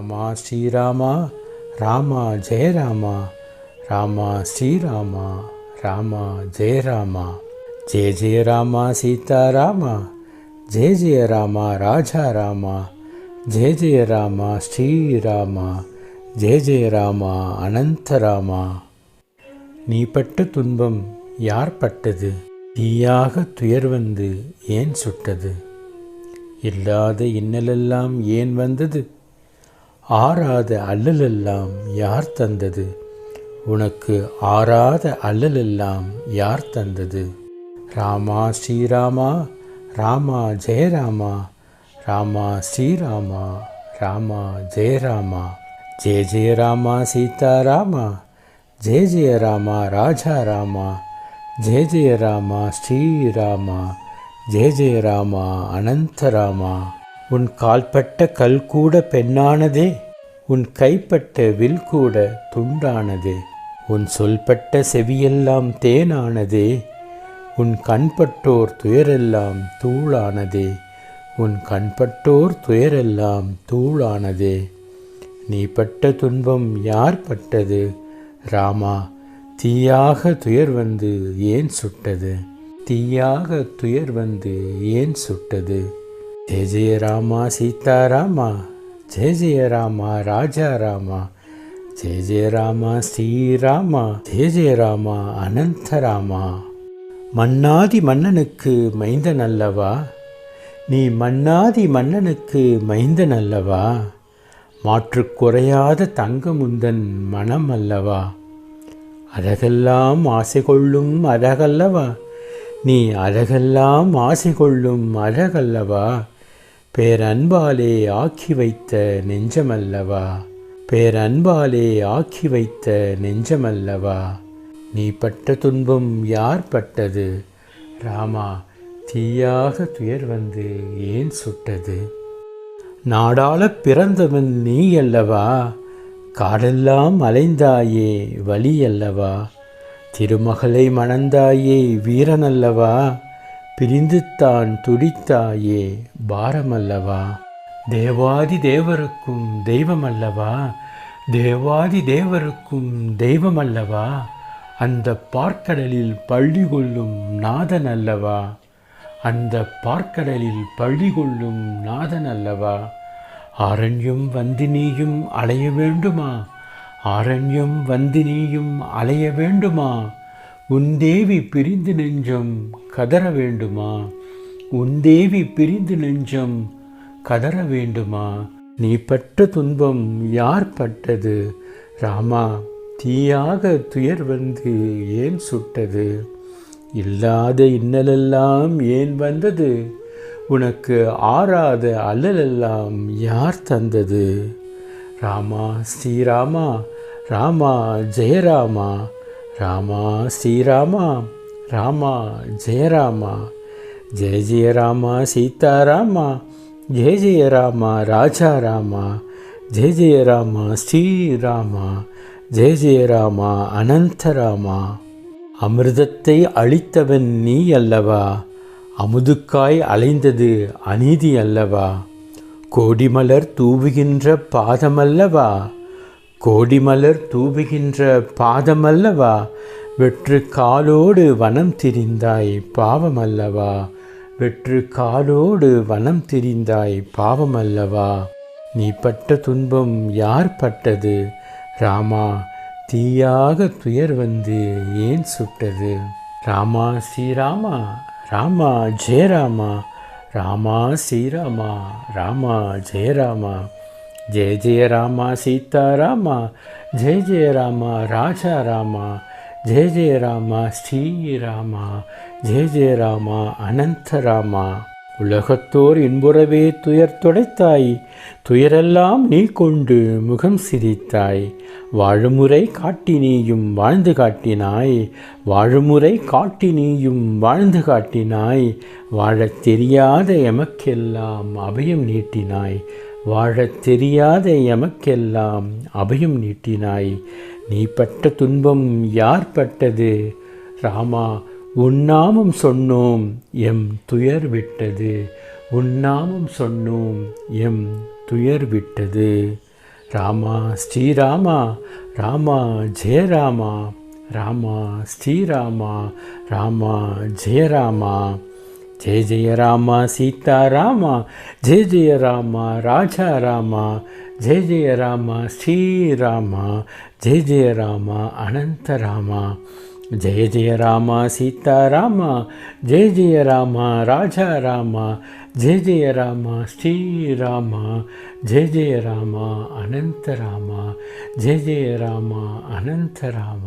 ராமா ஸ்ரீராமா ராமா ஜெயராமா ராமா ஸ்ரீராமா ராமா ஜெயராமா ஜெய ஜெய ராமா சீதாராமா ஜெய ஜெய ராமா ராஜா ராமா. ஜெய ஜெய ராமா ஸ்ரீராமா. ஜெய ஜெய ராமா அனந்தராமா நீ பட்ட துன்பம் யார் பட்டது? தீயாக துயர் வந்து ஏன் சுட்டது? இல்லாத இன்னலெல்லாம் ஏன் வந்தது? ஆறாத அல்லலெல்லாம் யார் தந்தது? உனக்கு ஆறாத அல்லலெல்லாம் யார் தந்தது? ராமா ஸ்ரீராமா ராமா ஜெயராமா ராமா ஸ்ரீராமா ராமா ஜெயராமா. ஜெய ஜெய ராமா சீதாராமா ஜெய ஜெய ராமா ராஜா ராமா ஜெய ஜெய ராமா ஸ்ரீராமா ஜெய ஜெய ராமா அனந்தராமா உன் கால்பட்ட கல் கூட பெண்ணானதே உன் கைப்பட்ட வில் கூட துண்டானதே. உன் சொல்பட்ட செவியெல்லாம் தேனானதே உன் கண்பட்டோர் துயரெல்லாம் தூளானதே. உன் கண்பட்டோர் துயரெல்லாம் தூளானதே. நீ பட்ட துன்பம் யார் பட்டது? ராமா தீயாக துயர் வந்து ஏன் சுட்டது? தீயாக துயர் வந்து ஏன் சுட்டது? ஜெய ஜெய ராமா சீதாராமா ஜெய ஜெய ராமா ராஜா ராமா ஜெய ஜெய ராமா ஸ்ரீராமா ஜெய ஜெய ராமா அனந்தராமா. மன்னாதி மன்னனுக்கு மைந்தன் அல்லவா? நீ மன்னாதி மன்னனுக்கு மைந்தன் அல்லவா? மாற்று குறையாத தங்கமுந்தன் மனம் அல்லவா? அழகெல்லாம் ஆசை கொள்ளும் அழகல்லவா? நீ அழகெல்லாம் ஆசை கொள்ளும் அழகல்லவா? பேரன்பாலே ஆக்கி வைத்த நெஞ்சமல்லவா? பேரன்பாலே ஆக்கி வைத்த நெஞ்சமல்லவா? நீ பட்ட துன்பம் யார் பட்டது? ராமா தீயாக துயர் வந்து ஏன் சுட்டது? நாடாளப் பிறந்தவன் நீ அல்லவா? காடெல்லாம் அலைந்தாயே வழி அல்லவா? திருமகளை மணந்தாயே வீரனல்லவா பிரிந்துத்தான் துடித்தாயே பாரமல்லவா? தேவாதி தேவருக்கும் தெய்வமல்லவா? தேவாதி தேவருக்கும் தெய்வமல்லவா? அந்த பார்க்கடலில் பள்ளி கொள்ளும் நாதன் அல்லவா அந்த பார்க்கடலில் பள்ளி கொள்ளும் நாதன் அல்லவா ஆரண்யம் வந்து நீயும் அலைய வேண்டுமா? ஆரண்யம் வந்து நீயும் அலைய வேண்டுமா? உன் தேவி பிரிந்து நெஞ்சம் கதற வேண்டுமா? உன் தேவி பிரிந்து நெஞ்சம் கதற வேண்டுமா? நீ பட்ட துன்பம் யார் பட்டது? ராமா தீயாக துயர் வந்து ஏன் சுட்டது? இல்லாத இன்னலெல்லாம் ஏன் வந்தது? உனக்கு ஆறாத அல்லலெல்லாம் யார் தந்தது? ராமா ஸ்ரீராமா ராமா ஜெயராமா ராமா ஸ்ரீராமா ராமா ஜெயராமா ஜெய ஜெய ராமா சீதாராமா ஜெய ஜெய ராமா ராஜா ராமா ஜெய ஜெய ராமா ஸ்ரீராமா ஜெய ஜெய ராமா அனந்தராமா. அமிர்தத்தை அழித்தவன் நீ அல்லவா? அமுதுக்காய் அலைந்தது அநீதி அல்லவா? கோடிமலர் தூவுகின்ற பாதமல்லவா கோடிமலர் தூவுகின்ற பாதமல்லவா? வெற்று காலோடு வனம் திரிந்தாய் பாவமல்லவா? வெற்று காலோடு வனம் திரிந்தாய் பாவமல்லவா? நீ பட்ட துன்பம் யார் பட்டது? ராமா தீயாக துயர் வந்து ஏன் சுட்டது? ராமா ஸ்ரீராமா ராமா ஜெயராமா ராமா ஸ்ரீராமா ராமா ஜெயராமா. ஜெய ஜெய ராமா சீதாராமா ஜெய ஜெய ராமா ராஜா ராமா ஜெய ஜெய ராமா ஸ்ரீராமா ஜெய ஜெய ராமா அனந்தராமா உலகத்தோர் இன்புறவே துயர் துடைத்தாய் துயரெல்லாம் நீ கொண்டு முகம் சிரித்தாய். வாழுமுறை காட்டி நீயும் வாழ்ந்து காட்டினாய் வாழுமுறை காட்டி நீயும் வாழ்ந்து காட்டினாய். வாழத் தெரியாத எமக்கெல்லாம் அபயம் நீட்டினாய். வாழத் தெரியாத எமக்கெல்லாம் அபயம் நீட்டினாய். நீ பட்ட துன்பம் யார் பட்டது? ராமா உன்னாமம் சொன்னோம் எம் துயர் விட்டது. உன்னாமம் சொன்னோம் எம் துயர் விட்டது. ராமா ஸ்ரீராமா ராமா ஜெயராமா. ராமா ஸ்ரீராமா ராமா ஜெயராமா. జయ జయ రామ సీతారామ జయ జయ రామ రాజారామ జయ జయ రామ శ్రీరామ జయ జయ రామ అనంతరామ జయ జయ రామ సీతారామ జయ జయ రామ రాజారామ జయ జయ రామ శ్రీరామ జయ జయ రామ అనంతరామ జయ జయ రామ అనంతరామ